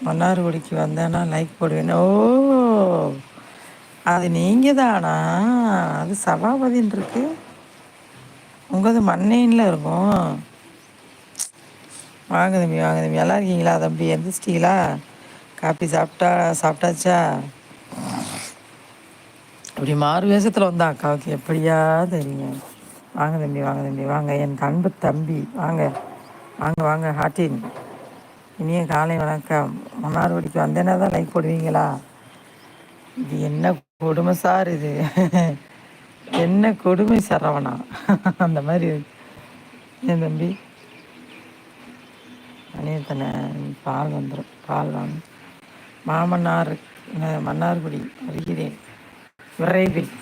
மன்னார்குடிக்கு வந்தேன்னா லைக் போடுவேன் ஓ அது நீங்கள் தானா அது சபாபதினு இருக்கு. உங்களது மண்ணெய்ன்ல இருக்கும். வாங்க தம்பி வாங்க தம்பி. நல்லா இருக்கீங்களா தம்பி? எந்திரிச்சிட்டீங்களா? காப்பி சாப்பிட்டா சாப்பிட்டாச்சா? இப்படி மாறு வேஷத்தில் வந்தா அக்காவுக்கு எப்படியா தெரியும் வாங்க தம்பி வாங்க தம்பி வாங்க. என் அன்பு தம்பி. வாங்க வாங்க வாங்க. ஹாட்டின் இனிய காலை வணக்கம். மன்னார்குடிக்கு வந்தேன்னா தான் லைக் போடுவீங்களா? இது என்ன கொடுமை சார் இது? என்ன கொடுமை சரவணா? அந்த மாதிரி இருக்கு. ஏன் தம்பி? அணியத்தனை பால் வந்துடும் பால் வாங்க. மாமன்னார் மன்னார்குடி வருகிறேன் விரைவில்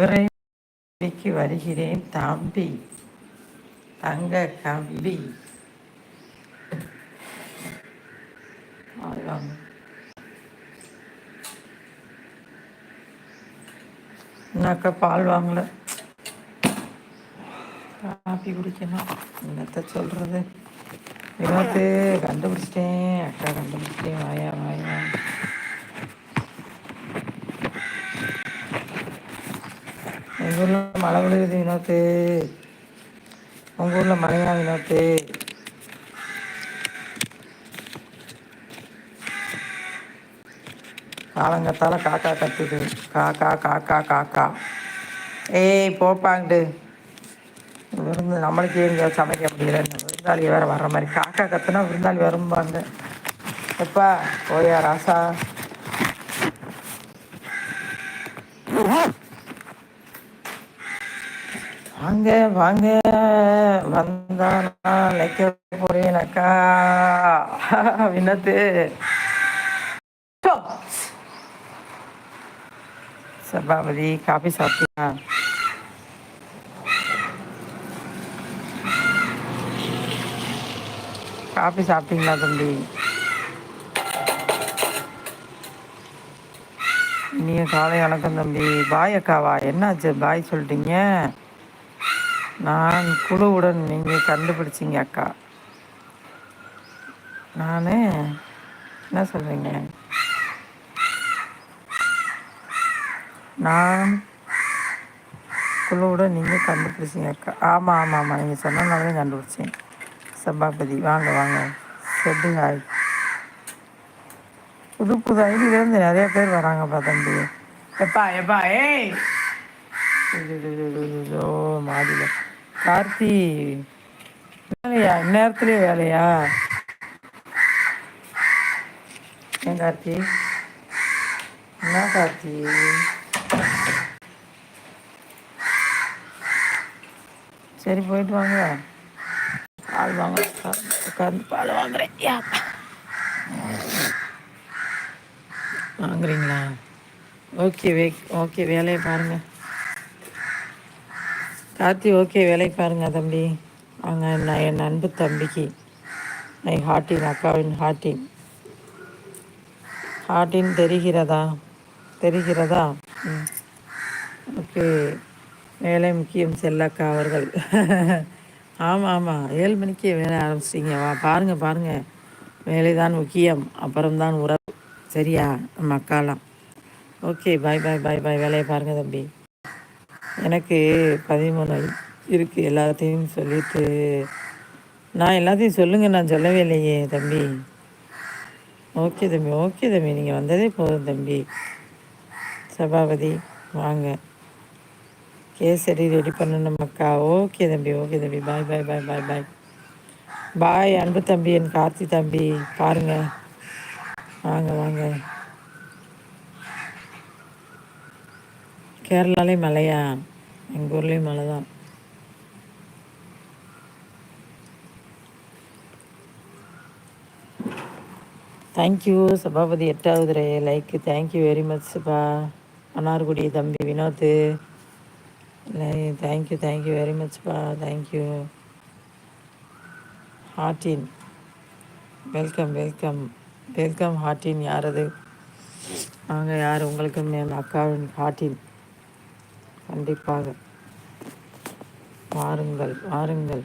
விரைவிக்கு வருகிறேன் தம்பி. தங்க கம்பி. பால் வாங்க um, என்னக்கா பால் வாங்கல. காப்பி குடிக்கணும். என்னத்த சொல்கிறது வினோத்து கண்டுபிடிச்சிட்டேன். அக்கா கண்டுபிடிச்சிட்டேன். வாயா வாயா. எங்கள் ஊரில் மழை விழுகுது வினோத்து உங்கள் ஊரில் மழையா வினோத்து காலங்கத்தால் காக்கா கத்துது. காக்கா காக்கா காக்கா. ஏய் போப்பாங்கடு. விருந்து நம்மளுக்கே இங்கே சமைக்க முடியல. விருந்தாளி வேற வர்ற மாதிரி. காக்கா கத்துனா விருந்தாளி வரும்பாங்க. எப்பா ஓயா ராசா. வாங்க வாங்க. வந்தா நான் லைக்க போறேனக்கா வினத்து. சபாபதி காபி சாப்பிட்டியா காபி சாப்பிட்டீங்களா தம்பி? இனிய காலை வணக்கம் தம்பி. பாய் அக்காவா? என்னாச்சு? பாய் சொல்லிட்டீங்க. நான் குழுவுடன் நீங்கள் கண்டுபிடிச்சிங்க அக்கா. நான் என்ன சொல்கிறீங்க நான் குழுவோட நீங்கள் கண்டுபிடிச்சிங்க. இருக்கா. ஆமாம் ஆமாம் ஆமாம் நீங்கள் சொன்னனால தான் கண்டுபிடிச்சேன். சபாபதி வாங்க வாங்க. செட்டு ஹாய் புது புது ஐடியிலேருந்து நிறைய பேர் வராங்கப்பா தம்பி. எப்பா எப்பா ஏய்! ஓ மாடியில். கார்த்தி வேலையா? இந்நேரத்துலேயே வேலையா? ஏன் கார்த்தி? என்ன கார்த்தி? சரி போயிட்டு வாங்க. பால் வாங்க உட்காந்து பால் வாங்குறேன். வாங்குறீங்களா? ஓகே வே ஓகே வேலையை பாருங்க. கார்த்தி ஓகே வேலையை பாருங்க தம்பி. வாங்க நான் என் அன்பு தம்பிக்கு ஐ ஹார்ட்டின் அக்காவின் ஹார்ட்டின் ஹார்ட்டின் தெரிகிறதா? தெரிகிறதா? ஓகே வேலை முக்கியம் செல்லக்கா அவர்கள். ஆமாம் ஆமாம் ஏழு மணிக்கே வேலை ஆரம்பிச்சிட்டிங்க. வா பாருங்கள் பாருங்கள் வேலை தான் முக்கியம். அப்புறம்தான் உறவு. சரியா? நம்ம அக்காலாம். ஓகே பாய் பாய் பாய் பாய் வேலையை பாருங்கள் தம்பி. எனக்கு பதிமூணு இருக்குது எல்லாத்தையும் சொல்லிட்டு நான் எல்லாத்தையும் சொல்லுங்கள் நான் சொல்லவே இல்லையே தம்பி. ஓகே தம்பி. ஓகே தம்பி. நீங்கள் வந்ததே போதும் தம்பி. சபாபதி வாங்க. கேசரி ரெடி பண்ணணுமக்கா ஓகே தம்பி ஓகே தம்பி. பாய் பாய் பாய் பாய் பாய் பாய் அன்பு தம்பி என் கார்த்தி தம்பி. பாருங்க. வாங்க வாங்க. கேரளாலே மழையா? எங்கள் ஊர்லேயும் மழை தான் தேங்க்யூ சபாபதி. எட்டாவது ரே like thank you very much பா மன்னார்குடி தம்பி Vinoth. Thank you thank you very மச்ப்பா thank you ஹார்டின். வெல்கம் வெல்கம் வெல்கம் ஹார்டின். யார் அது? வாங்க யார்? உங்களுக்கு மேம் அக்காவின் ஹார்டின். கண்டிப்பாக. வாருங்கள் வாருங்கள்.